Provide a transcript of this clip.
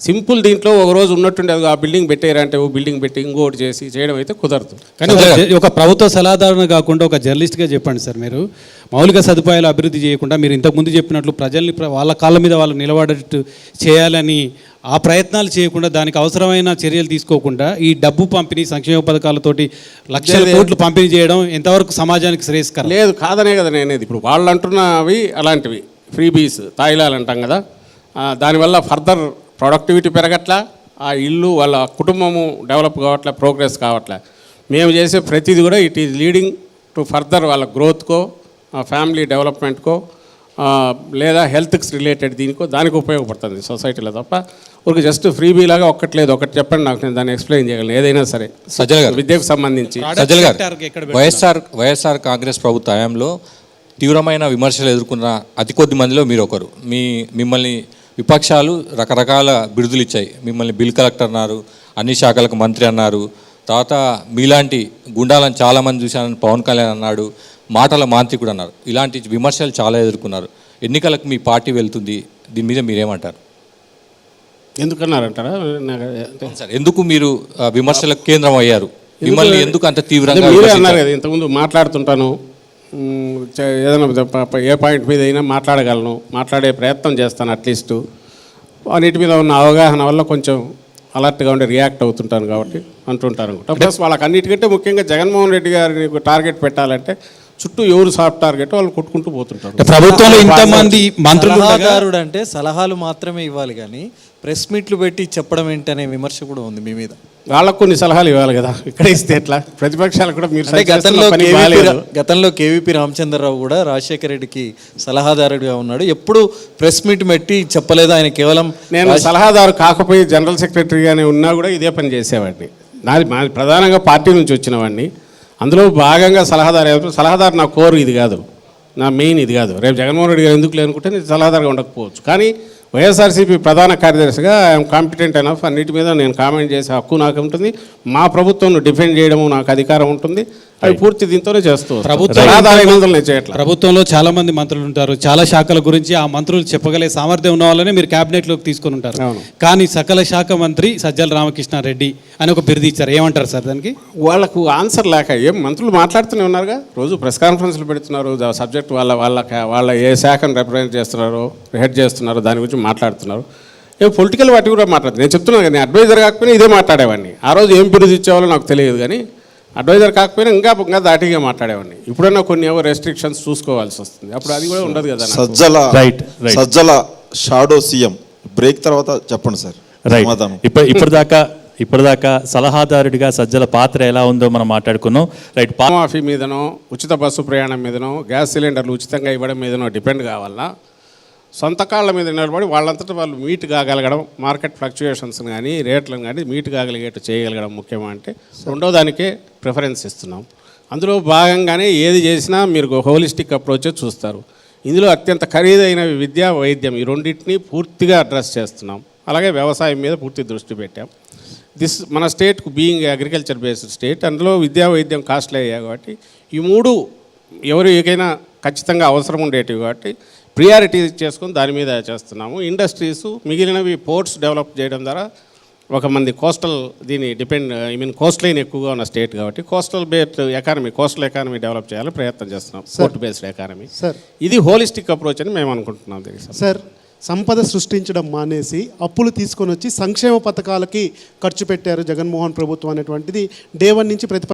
Simple దీంట్లో ఒక రోజు ఉన్నట్టుండి అది ఆ బిల్డింగ్ పెట్టారంటే ఓ బిల్డింగ్ పెట్టి ఇంకోటి చేసి చేయడం అయితే కుదరదు. కానీ ఒక ప్రభుత్వ సలహాదారుని కాకుండా ఒక జర్నలిస్ట్గా చెప్పండి సార్ మీరు. మౌలిక సదుపాయాలు అభివృద్ధి చేయకుండా మీరు ఇంతకుముందు చెప్పినట్లు ప్రజల్ని ప్ర- వాళ్ళ కాళ్ళ మీద వాళ్ళు నిలబడేటట్టు చేయాలని ఆ ప్రయత్నాలు చేయకుండా దానికి అవసరమైన చర్యలు తీసుకోకుండా ఈ డబ్బు పంపిణీ సంక్షేమ పథకాలతోటి లక్షల కోట్లు పంపిణీ చేయడం ఎంతవరకు సమాజానికి శ్రేయస్కరం? లేదు కాదనే కదా నేనేది ఇప్పుడు వాళ్ళు అంటున్నవి అలాంటివి. ఫ్రీ బీస్ తాయిలాలు అంటాం కదా. దానివల్ల ఫర్దర్ ప్రొడక్టివిటీ పెరగట్లా ఆ ఇల్లు వాళ్ళ కుటుంబము డెవలప్ కావట్లే ప్రోగ్రెస్ కావట్లే. మేము చేసే ప్రతిదీ కూడా it is leading to further వాళ్ళ గ్రోత్కో ఫ్యామిలీ డెవలప్మెంట్కో ఆ, లేదా హెల్త్కి రిలేటెడ్ దీనికో దానికి ఉపయోగపడుతుంది సొసైటీలో తప్ప. ఊరికి జస్ట్ ఫ్రీ బీ లాగా ఒక్కట్లేదు ఒకటి చెప్పండి నాకు నేను దాన్ని ఎక్స్ప్లెయిన్ చేయగలను ఏదైనా సరే. సజ్జల గారు. విద్యకు సంబంధించి. సజ్జల గారు వైఎస్ఆర్ వైఎస్ఆర్ కాంగ్రెస్ ప్రభుత్వ హయాంలో తీవ్రమైన విమర్శలు ఎదుర్కొన్న అతి కొద్ది మందిలో మీరు ఒకరు మీ మిమ్మల్ని విపక్షాలు రకరకాల బిరుదులు ఇచ్చాయి. మిమ్మల్ని బిల్ కలెక్టర్ అన్నారు అన్ని శాఖలకు మంత్రి అన్నారు. తర్వాత మీలాంటి గుండాలను చాలామంది చూశానని పవన్ కళ్యాణ్ అన్నాడు మాటల మాంత్రికుడు అన్నారు. ఇలాంటి విమర్శలు చాలా ఎదుర్కొన్నారు. ఎన్నికలకు మీ పార్టీ వెళ్తుంది దీని మీద మీరేమంటారు? ఎందుకన్నారంటారా? సార్ ఎందుకు మీరు విమర్శలకు కేంద్రం అయ్యారు? మిమ్మల్ని ఎందుకు అంత తీవ్రంగా? అన్నారు కదా ఇంతకుముందు మాట్లాడుతుంటాను ఏదైనా ఏ పాయింట్ మీద అయినా మాట్లాడగలను. మాట్లాడే ప్రయత్నం చేస్తాను అట్లీస్ట్ అన్నిటి మీద ఉన్న అవగాహన వల్ల కొంచెం అలర్ట్గా ఉండి రియాక్ట్ అవుతుంటాను కాబట్టి అంటుంటాను. అనుకుంటా ప్లస్ వాళ్ళకి అన్నిటికంటే ముఖ్యంగా జగన్మోహన్ రెడ్డి గారిని టార్గెట్ పెట్టాలంటే చుట్టూ ఎవరు సాఫ్ట్ టార్గెట్ వాళ్ళు కొట్టుకుంటూ పోతుంటారు. ప్రభుత్వంలో ఇంతమంది మంత్రులు ఉండగా సలహాదారుడు అంటే సలహాలు మాత్రమే ఇవ్వాలి కానీ ప్రెస్ మీట్లు పెట్టి చెప్పడం ఏంటనే విమర్శ కూడా ఉంది మీ మీద. వాళ్ళకు కొన్ని సలహాలు ఇవ్వాలి కదా ఇక్కడ ఇస్తే ఎట్లా? ప్రతిపక్షాలు కూడా మీరు గతంలో గతంలో కేవీపీ రామచంద్రరావు కూడా రాజశేఖర రెడ్డికి సలహాదారుడిగా ఉన్నాడు. ఎప్పుడు ప్రెస్ మీట్ పెట్టి చెప్పలేదు ఆయన కేవలం నేను సలహాదారు కాకపోయి జనరల్ సెక్రటరీగానే ఉన్నా కూడా ఇదే పని చేసేవాడిని. నాది మా ప్రధానంగా పార్టీ నుంచి వచ్చిన వాడిని. అందులో భాగంగా సలహాదారు సలహాదారు నా కోరు ఇది కాదు. నా మెయిన్ ఇది కాదు. రేపు జగన్మోహన్ రెడ్డి గారు ఎందుకు లేనుకుంటే నేను సలహాదారుగా ఉండకపోవచ్చు. కానీ వైఎస్ఆర్సీపీ ప్రధాన కార్యదర్శిగా ఐఎమ్ కాంపిటెంట్ ఎనఫ్ అన్నిటి మీద నేను కామెంట్ చేసే హక్కు నాకు ఉంటుంది మా ప్రభుత్వం డిఫెండ్ చేయడము నాకు అధికారం ఉంటుంది. అవి పూర్తి దీంతోనే చేస్తూ. ప్రభుత్వం నేను ప్రభుత్వంలో చాలా మంది మంత్రులు ఉంటారు. చాలా శాఖల గురించి ఆ మంత్రులు చెప్పగలే సామర్థ్యం ఉన్న వాళ్ళనే మీరు క్యాబినెట్లోకి తీసుకొని ఉంటారు. కానీ సకల శాఖ మంత్రి సజ్జల రామకృష్ణారెడ్డి అని ఒక బిరుదు ఇచ్చారు. ఏమంటారు సార్ దానికి? వాళ్ళకు ఆన్సర్ లేక ఏం మంత్రులు మాట్లాడుతూనే ఉన్నారుగా? రోజు ప్రెస్ కాన్ఫరెన్స్లు పెడుతున్నారు. సబ్జెక్ట్ వాళ్ళ వాళ్ళ వాళ్ళ ఏ శాఖను రిప్రజెంట్ చేస్తున్నారో హెడ్ చేస్తున్నారో దాని గురించి మాట్లాడుతున్నారు. ఏం పొలిటికల్ వాటి కూడా మాట్లాడుతున్నారు. నేను చెప్తున్నాను కదా నేను అడ్వైజర్ కాకపోయినా ఇదే మాట్లాడేవాడిని. ఆ రోజు ఏం బిరుదు ఇచ్చేవాళ్ళో నాకు తెలియదు కానీ అడ్వైజర్ కాకపోయినా ఇంకా ఇంకా దాటిగా మాట్లాడేవాడిని. ఇప్పుడన్నా కొన్ని ఏవో రెస్ట్రిక్షన్స్ చూసుకోవాల్సి వస్తుంది. అప్పుడు అది కూడా ఉండదు కదా. Sajjala right. Sajjala shadow CM break తర్వాత చెప్పండి సార్. రైట్ ఇప్పుడు ఇప్పటిదాకా ఇప్పటిదాకా సలహాదారుడిగా సజ్జల పాత్ర ఎలా ఉందో మనం మాట్లాడుకున్నాం. రైట్ మాఫీ మీదనో ఉచిత బస్సు ప్రయాణం మీదనో గ్యాస్ సిలిండర్లు ఉచితంగా ఇవ్వడం మీదనో డిపెండ్ కావాలన్నా సొంత కాళ్ళ మీద నిలబడి వాళ్ళంతటా వాళ్ళు మీట్ కాగలగడం మార్కెట్ ఫ్లక్చుయేషన్స్ కానీ రేట్లను కానీ మీట్ కాగలిగేట్టు చేయగలగడం ముఖ్యమా అంటే రెండో దానికే ప్రిఫరెన్స్ ఇస్తున్నాం. అందులో భాగంగానే ఏది చేసినా మీరు హోలిస్టిక్ అప్రోచే చూస్తారు. ఇందులో అత్యంత ఖరీదైన విద్య వైద్యం ఈ రెండింటిని పూర్తిగా అడ్రస్ చేస్తున్నాం. అలాగే వ్యవసాయం మీద పూర్తి దృష్టి పెట్టాం. దిస్ మన స్టేట్కు బీయింగ్ అగ్రికల్చర్ బేస్డ్ స్టేట్ అందులో విద్యా వైద్యం కాస్ట్లీ అయ్యాయి కాబట్టి ఈ మూడు ఎవరు ఏకైనా ఖచ్చితంగా అవసరం ఉండేటివి కాబట్టి ప్రియారిటీ చేసుకొని దాని మీద చేస్తున్నాము. ఇండస్ట్రీస్ మిగిలినవి పోర్ట్స్ డెవలప్ చేయడం ద్వారా ఒక మంది కోస్టల్ దీన్ని depend I mean coast line ఎక్కువగా ఉన్న స్టేట్ కాబట్టి coastal based economy coastal economy develop చేయాలని ప్రయత్నం చేస్తున్నాం. Port based economy. సార్. ఇది హోలిస్టిక్ అప్రోచ్ అని మేము అనుకుంటున్నాం దీనికి సార్ సంపద సృష్టించడం మానేసి అప్పులు తీసుకొని వచ్చి సంక్షేమ పథకాలకి ఖర్చు పెట్టారు జగన్మోహన్ ప్రభుత్వం అనేటువంటిది. డే వన్ నుంచి ప్రతి